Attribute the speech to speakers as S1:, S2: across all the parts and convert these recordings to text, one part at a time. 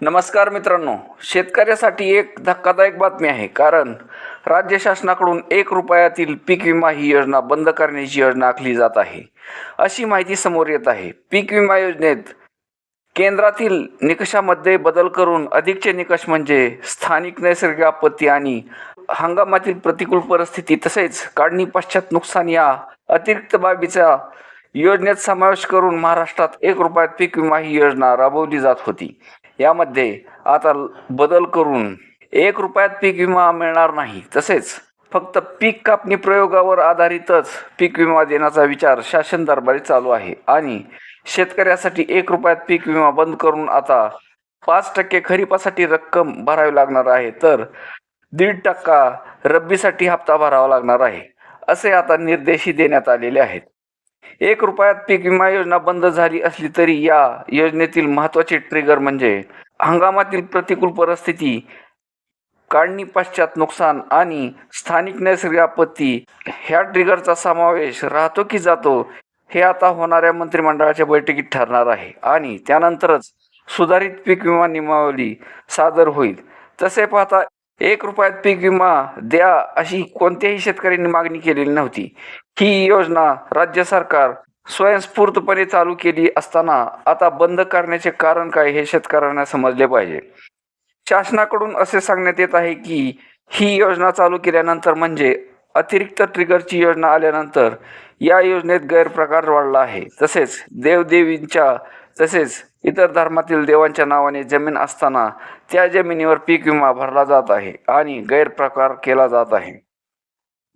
S1: नमस्कार मित्रांनो शेतकऱ्यासाठी एक धक्कादायक बातमी आहे कारण राज्य शासनाकडून एक रुपयातील पीक विमा ही योजना बंद करण्याची योजना आखली जात आहे. अशी माहिती समोर येत आहे. पीक विमा योजनेत केंद्रातील निकषामध्ये बदल करून अधिकचे निकष म्हणजे स्थानिक नैसर्गिक आपत्ती आणि हंगामातील प्रतिकूल परिस्थिती तसेच काढणी पश्चात नुकसान या अतिरिक्त बाबीचा योजनेत समावेश करून महाराष्ट्रात एक रुपयात पीक विमा ही योजना राबवली जात होती. यामध्ये आता बदल करून एक रुपयात पीक विमा मिळणार नाही तसेच फक्त पीक कापणी प्रयोगावर आधारितच पीक विमा देण्याचा विचार शासन दरबारी चालू आहे. आणि शेतकऱ्यासाठी एक रुपयात पीक विमा बंद करून आता पाच टक्के खरीपासाठी रक्कम भरावी लागणार आहे तर दीड टक्का रब्बीसाठी हप्ता भरावा लागणार आहे असे आता निर्देशही देण्यात आलेले आहेत. एक रुपयात पीक विमा योजना बंद झाली असली तरी या योजनेतील महत्त्वाचे ट्रिगर म्हणजे हंगामातील प्रतिकूल परिस्थिती काढणी पश्चात नुकसान आणि स्थानिक नैसर्गिक आपत्ती. ह्या ट्रिगरचा समावेश राहतो की जातो हे आता होणाऱ्या मंत्रिमंडळाच्या बैठकीत ठरणार आहे आणि त्यानंतरच सुधारित पीक विमा नियमावली सादर होईल. तसे पाहता एक रुपयात पीक विमा द्या अशी कोणत्याही शेतकऱ्यांनी मागणी केलेली नव्हती. ही योजना राज्य सरकार स्वयंस्फूर्तपणे चालू केली असताना आता बंद करण्याचे कारण काय हे शेतकऱ्यांना समजले पाहिजे. शासनाकडून असे सांगण्यात येत आहे की ही योजना चालू केल्यानंतर म्हणजे अतिरिक्त ट्रिगरची योजना आल्यानंतर या योजनेत गैरप्रकार वाढला आहे. तसेच देवदेवींच्या तसेच इतर धर्मातील देवांच्या नावाने जमीन असताना त्या जमिनीवर पीक विमा भरला जात आहे आणि गैरप्रकार केला जात आहे.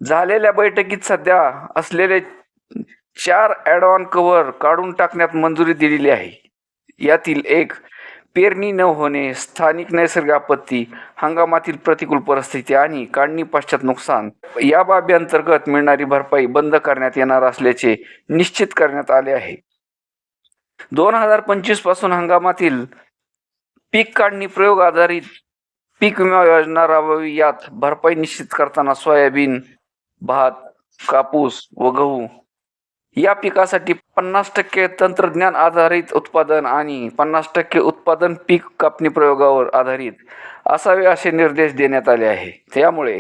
S1: झालेल्या बैठकीत सध्या असलेले चार ॲडऑन कव्हर काढून टाकण्यात मंजुरी दिलेली आहे. यातील एक पेरणी न होणे स्थानिक नैसर्गिक आपत्ती हंगामातील प्रतिकूल परिस्थिती आणि काढणी पश्चात नुकसान या बाबी अंतर्गत मिळणारी भरपाई बंद करण्यात येणार असल्याचे निश्चित करण्यात आले आहे. दोन हजार पंचवीसपासून हंगामातील पीक काढणी प्रयोग आधारित पीक विमा योजना राबवावी यात भरपाई निश्चित करताना सोयाबीन भात कापूस व गहू या पिकासाठी पन्नास टक्के तंत्रज्ञान आधारित उत्पादन आणि पन्नास टक्के उत्पादन पीक कापणी प्रयोगावर आधारित असावे असे निर्देश देण्यात आले आहे. त्यामुळे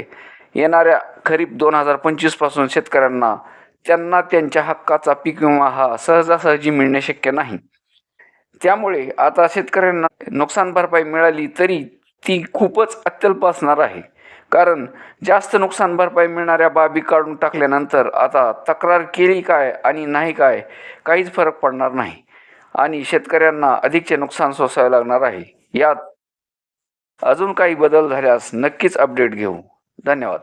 S1: येणाऱ्या खरीप दोन हजार पंचवीसपासून शेतकऱ्यांना त्यांना त्यांच्या हक्काचा पीक विमा हा सहजासहजी मिळणे शक्य नाही. त्यामुळे आता शेतकऱ्यांना नुकसान भरपाई मिळाली तरी ती खूपच अत्यल्प असणार आहे. कारण जास्त नुकसान भरपाई मिळणाऱ्या बाबी काढून टाकल्यानंतर आता तक्रार केली काय आणि नाही काय काहीच फरक पडणार नाही. आणि शेतकऱ्यांना अधिकचे नुकसान सोसावे लागणार आहे. यात अजून काही बदल झाल्यास नक्कीच अपडेट घेऊ. धन्यवाद.